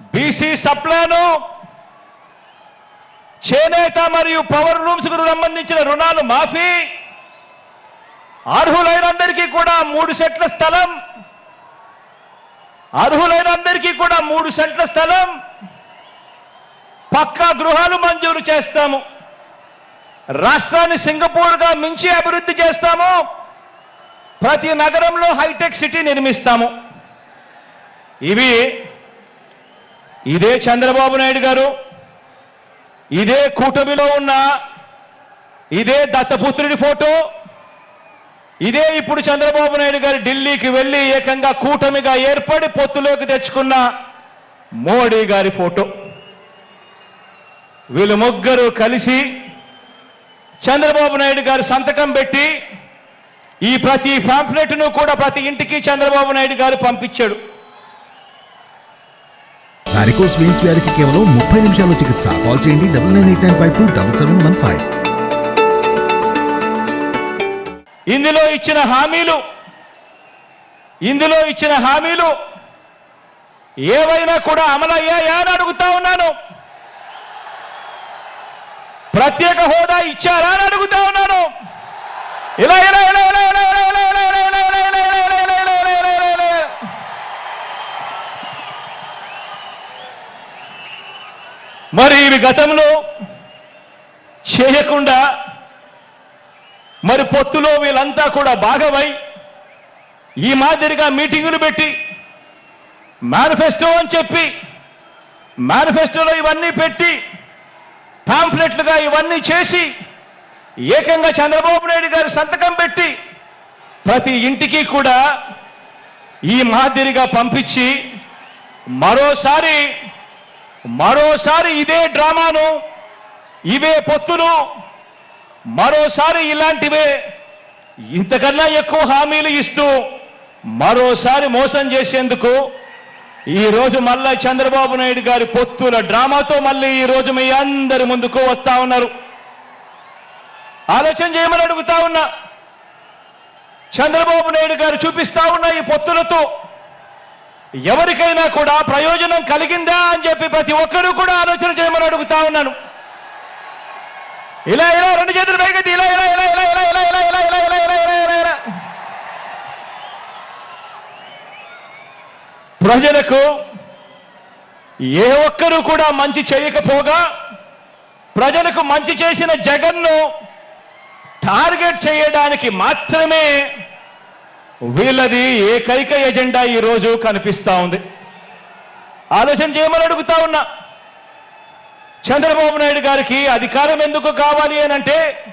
BC sub plan చేనేత మరియు power రూమ్స్కు సంబంధించిన రుణాలు మాఫీ. అర్హులైనందరికీ కూడా మూడు సెట్ల స్థలం. అర్హులైనందరికీ కూడా మూడు సెంట్ల స్థలం. పక్కా గృహాలు మంజూరు చేస్తాము. రాష్ట్రాన్ని సింగపూర్గా మించి అభివృద్ధి చేస్తాము. ప్రతి నగరంలో హైటెక్ సిటీ నిర్మిస్తాము. ఇవి ఇదే చంద్రబాబు నాయుడు గారు ఇదే కూటమిలో ఉన్న ఇదే దత్తపుత్రుడి ఫోటో ఇదే ఇప్పుడు చంద్రబాబు నాయుడు గారు ఢిల్లీకి వెళ్ళి ఏకంగా కూటమిగా ఏర్పడి పొత్తులోకి తెచ్చుకున్న మోడీ గారి ఫోటో. వీళ్ళు ముగ్గురు కలిసి చంద్రబాబు నాయుడు గారు సంతకం పెట్టి ఈ ప్రతి పాంప్లెట్ను కూడా ప్రతి ఇంటికి చంద్రబాబు నాయుడు గారు పంపించాడు. వారికోస్ వెయిన్స్ వ్యాధికి కేవలం ముప్పై నిమిషాల్లో చికిత్స. కాల్ చేయండి double nine eight nine five two double seven one five. ఇందులో ఇచ్చిన హామీలు ఇందులో ఇచ్చిన హామీలు ఏవైనా కూడా అమలయ్యాయా అని అడుగుతా ఉన్నాను. ప్రత్యేక హోదా ఇచ్చారా అని అడుగుతా ఉన్నాను. ఇలా ఇలా ఇలా మరి ఇవి గతంలో చేయకుండా మరి పొత్తులో వీళ్ళంతా కూడా భాగమై ఈ మాదిరిగా మీటింగులు పెట్టి మేనిఫెస్టో అని చెప్పి మేనిఫెస్టోలో ఇవన్నీ పెట్టి పాంఫ్లెట్లుగా ఇవన్నీ చేసి ఏకంగా చంద్రబాబు నాయుడు గారు సంతకం పెట్టి ప్రతి ఇంటికి కూడా ఈ మాదిరిగా పంపించి మరోసారి మరోసారి ఇదే డ్రామాను ఇవే పొత్తును మరోసారి ఇలాంటివే ఇంతకన్నా ఎక్కువ హామీలు ఇస్తూ మరోసారి మోసం చేసేందుకు ఈ రోజు మళ్ళా చంద్రబాబు నాయుడు గారి పొత్తుల డ్రామాతో మళ్ళీ ఈ రోజు మీ అందరి ముందుకు వస్తా ఉన్నారు. ఆలోచన చేయమని అడుగుతా ఉన్నా. చంద్రబాబు నాయుడు గారు చూపిస్తా ఉన్న ఈ పొత్తులతో ఎవరికైనా కూడా ప్రయోజనం కలిగిందా అని చెప్పి ప్రతి ఒక్కరూ కూడా ఆలోచన చేయమని అడుగుతా ఉన్నాను ఇలా ఇలా రెండు చేతులు పైకెత్తి ఇలా ఇలా ఇలా ఇలా ఇలా ఇలా ఇలా ఇలా ఇలా ఇలా ఇలా ఇలా ఇలా ఇలా ప్రజలకు ఏ ఒక్కరూ కూడా మంచి చేయకపోగా ప్రజలకు మంచి చేసిన జగన్ను టార్గెట్ చేయడానికి మాత్రమే వీళ్ళది ఏకైక ఎజెండా ఈ రోజు కనిపిస్తా ఉంది. ఆలోచన చేయమని అడుగుతా ఉన్నా. చంద్రబాబు నాయుడు గారికి అధికారం ఎందుకు కావాలి అనంటే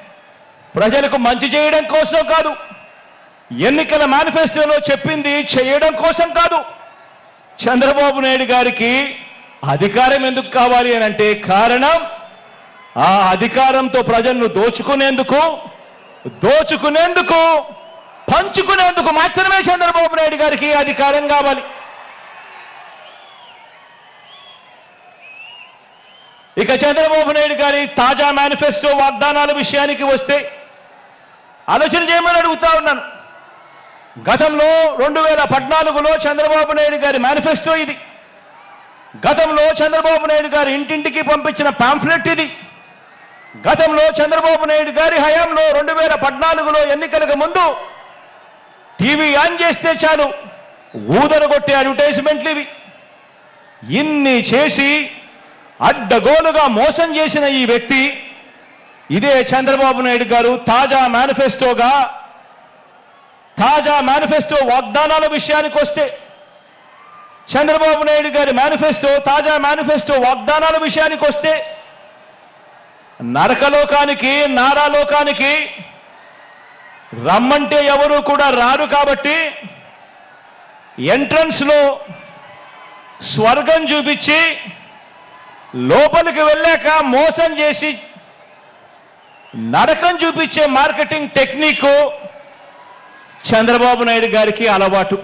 ప్రజలకు మంచి చేయడం కోసం కాదు. ఎన్నికల మేనిఫెస్టోలో చెప్పింది చేయడం కోసం కాదు. చంద్రబాబు నాయుడు గారికి అధికారం ఎందుకు కావాలి అనంటే కారణం ఆ అధికారంతో ప్రజలను దోచుకునేందుకు దోచుకునేందుకు పంచుకునేందుకు మాత్రమే చంద్రబాబు నాయుడు గారికి అధికారం కావాలి. ఇక చంద్రబాబు నాయుడు గారి తాజా మేనిఫెస్టో వాగ్దానాల విషయానికి వస్తే ఆలోచన చేయమని అడుగుతా ఉన్నాను. గతంలో రెండు వేల పద్నాలుగులో చంద్రబాబు నాయుడు గారి మేనిఫెస్టో ఇది. గతంలో చంద్రబాబు నాయుడు గారి ఇంటింటికి పంపించిన పాంఫ్లెట్ ఇది. గతంలో చంద్రబాబు నాయుడు గారి హయాంలో రెండు వేల పద్నాలుగులో ఎన్నికలకు ముందు టీవీ ఆన్ చేస్తే చాలు. ఊదరగొట్టే అడ్వర్టైజ్మెంట్లు ఇవి. ఇన్ని చేసి అడ్డగోలుగా మోసం చేసిన ఈ వ్యక్తి ఇదే చంద్రబాబు నాయుడు గారు తాజా మేనిఫెస్టోగా తాజా మేనిఫెస్టో వాగ్దానాల విషయానికి వస్తే చంద్రబాబు నాయుడు గారి మేనిఫెస్టో తాజా మేనిఫెస్టో వాగ్దానాల విషయానికి వస్తే నరకలోకానికి నారాలోకానికి రమ్మంటే ఎవరు కూడా రారు కాబట్టి ఎంట్రన్స్లో స్వర్గం చూపించి లోపలికి వెళ్ళాక మోసం చేసి నరకం చూపించే మార్కెటింగ్ టెక్నిక్ చంద్రబాబు నాయుడు గారికి అలవాటు.